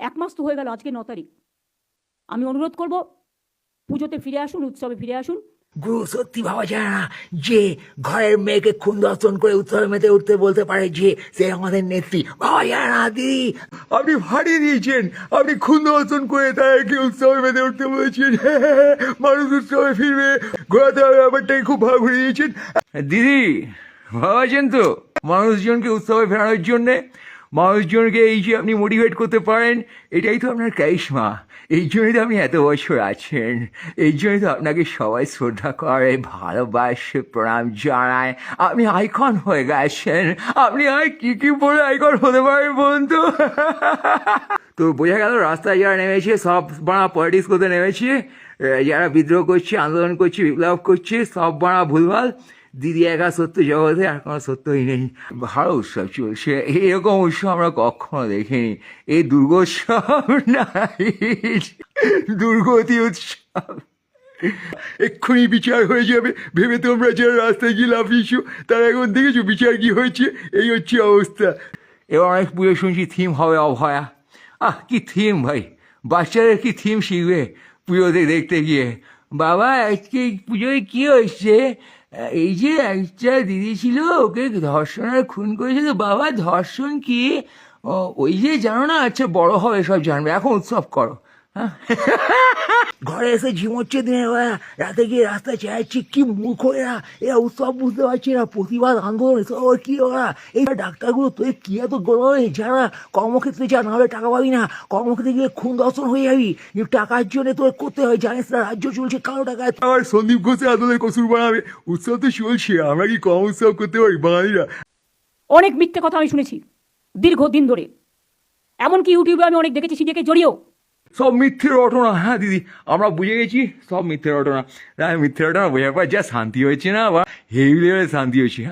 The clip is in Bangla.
এক মাস তো হয়ে গেল আজকে ন তারিখ। আমি অনুরোধ করব পুজোতে ফিরে আসুন উৎসবে ফিরে আসুন। গুরু সত্যি ভাবা যায় না যে ঘরের মেয়েকে খুন দর্শন করে উৎসবে মেতে উঠতে বলতে পারে যে সে আমাদের নেত্রী। ভাবা যায় না দিদি। আপনি ভাড়িয়ে দিয়েছেন। আপনি খুন দর্শন করে তাদেরকে উৎসবে মেতে উঠতে বলেছেন। মানুষ উৎসবে ফিরবে ঘোরাতে হবে ব্যাপারটাকে খুব ভালো ঘুরে দিয়েছেন। দিদি ভাবাছেন তো? মানুষজনকে উৎসবে ফেরানোর জন্যে মানুষজনকে এই যে আপনি মোটিভেট করতে পারেন, এটাই তো আপনার ক্যারিশমা এই জন্যই তো আপনি এত বছর আছেন। এই জন্যই তো আপনাকে সবাই শ্রদ্ধা করে, ভালোবাসে, প্রণাম জানায়। আপনি আইকন হয়ে গেছেন। আপনি আর কি কি বলে আইকন হতে পারেন বলুন তো তো বোঝা গেল রাস্তায় যারা নেমেছে, সব বাড়া পলিটিক্স করতে নেমেছে। যারা বিদ্রোহ করছে, আন্দোলন করছে, বিপ্লব করছে, সব বাড়া ভুলভাল। দিদি একা সত্য জগতে আর কোনো সত্যই নেই। ভালো উৎসব চলছে এরকম উৎসব আমরা কখনো দেখিনি। এই দুর্গোৎসব নাই। দুর্গতি উৎসব। এক্ষুনি বিচার হয়ে যাবে। ভেবে তোমরা যারা রাস্তায় গিয়ে লাফিয়েছো, তারা এখন দেখেছ বিচার কি হয়েছে? এই হচ্ছে অবস্থা। এবার অনেক পুজো শুনছি থিম হবে অভয়া। আহ, কি থিম ভাই? বাচ্চাদের কি থিম শিখবে পুজোতে দেখতে গিয়ে? বাবা, আজকে পুজোয় কি হয়েছে? এই যে একটা দিদি ছিল, ওকে ধর্ষণ আর খুন করেছে তো বাবা, ধর্ষণ কি? ওই যে জানো না আচ্ছা বড় হবে, সব জানবে। এখন উৎসব করো হ্যাঁ? ঘরে এসে ঝিমোচ্ছে দিনের বেলা রাতে গিয়ে রাস্তায় চাইছি কি মূর্খ এরা এরা উৎসব বুঝতে পারছি না প্রতিবাদ আন্দোলন এসব কি ওরা? এই ডাক্তারগুলো তুই কি এত গরম যারা কর্মক্ষেত্রে যা না হলে টাকা পাবি না কর্মক্ষেত্রে গিয়ে খুন দর্শন হয়ে যাবি। কিন্তু টাকার জন্য তোর করতে হয় জানিস না রাজ্য চলছে কারও টাকায়। আবার সন্দীপ ঘোষে আদলের কসুর বানাবে। উৎসব তো চলছে আমরা কি কম উৎসব করতে পারি বাঙালিরা? অনেক মিথ্যে কথা আমি শুনেছি দীর্ঘদিন ধরে। এমনকি ইউটিউবে আমি অনেক দেখেছি সিডিকে জড়িয়েও। সব মিথ্যের ঘটনা। হ্যাঁ দিদি, আমরা বুঝে গেছি, সব মিথ্যের রটনা হ্যাঁ মিথ্যের রটনা বোঝার পর যা শান্তি হয়েছে না, বা হেভি লেভেলে শান্তি হয়েছে।